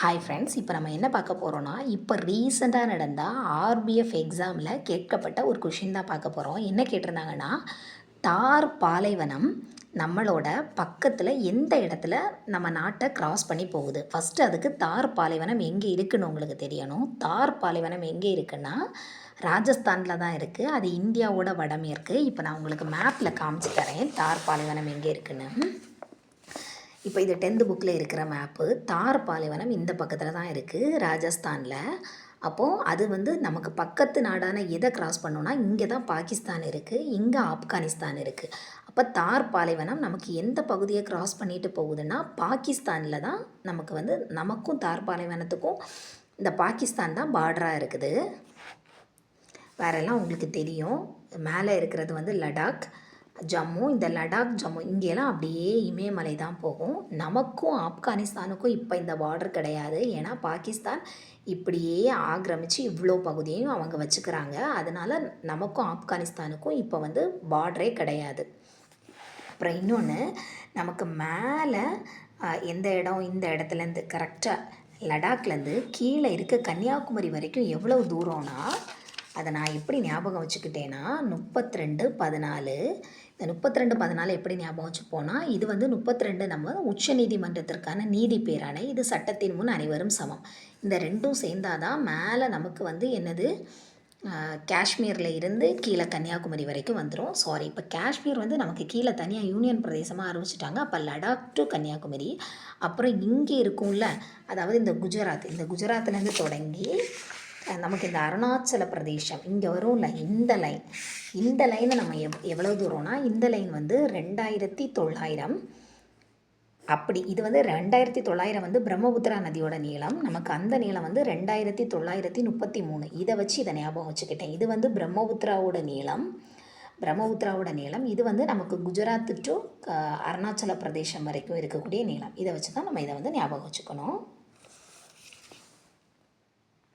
Hi friends இப்போ நம்ம என்ன பார்க்க போகிறோன்னா இப்போ ரீசெண்டாக நடந்த ஆர்பிஎஃப் எக்ஸாமில் கேட்கப்பட்ட ஒரு கொஷின் தான் பார்க்க போகிறோம் என்ன கேட்டிருந்தாங்கன்னா தார் பாலைவனம் நம்மளோட பக்கத்தில் எந்த இடத்துல நம்ம நாட்டை கிராஸ் பண்ணி போகுது? ஃபஸ்ட்டு அதுக்கு தார் பாலைவனம் எங்கே இருக்குன்னு உங்களுக்கு தெரியணும். தார் பாலைவனம் எங்கே இருக்குன்னா ராஜஸ்தானில் தான் இருக்குது அது இந்தியாவோட வடமேற்கு. இப்போ நான் உங்களுக்கு மேப்பில் காமிச்சு தரேன். தார் பாலைவனம் எங்கே இருக்குன்னு. இப்போ இது டென்த்து புக்கில் இருக்கிற மேப்பு. தார் பாலைவனம் இந்த பக்கத்தில் தான் இருக்குது ராஜஸ்தானில். அப்போது அது வந்து நமக்கு பக்கத்து நாடான எதை கிராஸ் பண்ணோன்னா இங்கே தான் பாகிஸ்தான் இருக்குது இங்கே ஆப்கானிஸ்தான் இருக்குது அப்போ தார் பாலைவனம் நமக்கு எந்த பகுதியை கிராஸ் பண்ணிட்டு போகுதுன்னா பாகிஸ்தானில் தான் நமக்கு வந்து நமக்கும் தார் பாலைவனத்துக்கும் இந்த பாகிஸ்தான் தான் பார்டராக இருக்குது. வேறெல்லாம் உங்களுக்கு தெரியும். மேலே இருக்கிறது வந்து லடாக் ஜம்மு இந்த லடாக் ஜம்மு இங்கெல்லாம் அப்படியே இமயமலை தான் போகும். நமக்கும் ஆப்கானிஸ்தானுக்கும் இப்போ இந்த பார்டர் கிடையாது. ஏன்னா பாகிஸ்தான் இப்படியே ஆக்கிரமித்து இவ்வளோ பகுதியையும் அவங்க வச்சுக்கிறாங்க. அதனால் நமக்கும் ஆப்கானிஸ்தானுக்கும் இப்போ வந்து பார்டரே கிடையாது. அப்புறம் இன்னொன்று நமக்கு மேலே எந்த இடம் இந்த இடத்துலேருந்து கரெக்டாக லடாக்லேருந்து கீழே இருக்க கன்னியாகுமரி வரைக்கும் எவ்வளோ தூரம்னா அதை நான் எப்படி ஞாபகம் வச்சுக்கிட்டேன்னா முப்பத்தி ரெண்டு பதினாலு. இந்த முப்பத்தி ரெண்டு பதினாலு எப்படி ஞாபகம் வச்சுப்போனா இது வந்து முப்பத்தி ரெண்டு நம்ம உச்ச நீதிமன்றத்திற்கான நீதி பேராணை. இது சட்டத்தின் முன் அனைவரும் சமம். இந்த ரெண்டும் சேர்ந்தாதான் மேலே நமக்கு வந்து என்னது? காஷ்மீரில் இருந்து கீழே கன்னியாகுமரி வரைக்கும் வந்துடும் சாரி இப்போ காஷ்மீர் வந்து நமக்கு கீழே தனியாக யூனியன் பிரதேசமாக அறிவிச்சிட்டாங்க அப்போ லடாக் டு கன்னியாகுமரி. அப்புறம் இங்கே இருக்கும்ல அதாவது இந்த குஜராத். இந்த குஜராத்லேருந்து தொடங்கி நமக்கு இந்த அருணாச்சல பிரதேசம் இங்கே வரும்ல இந்த லைன் இந்த லைனை நம்ம எவ் எவ்வளோ தூரம்னா இந்த லைன் வந்து ரெண்டாயிரத்தி தொள்ளாயிரம். அப்படி இது வந்து ரெண்டாயிரத்தி தொள்ளாயிரம் வந்து பிரம்மபுத்திரா நதியோட நீளம். நமக்கு அந்த நீளம் வந்து ரெண்டாயிரத்தி தொள்ளாயிரத்தி முப்பத்தி மூணு. இதை வச்சு இதை ஞாபகம் வச்சுக்கிட்டேன். இது வந்து பிரம்மபுத்திராவோட நீளம். பிரம்மபுத்திராவோட நீளம். இது வந்து நமக்கு குஜராத் டு அருணாச்சல பிரதேசம் வரைக்கும் இருக்கக்கூடிய நீளம். இதை வச்சு தான் நம்ம இதை வந்து ஞாபகம் வச்சுக்கணும்.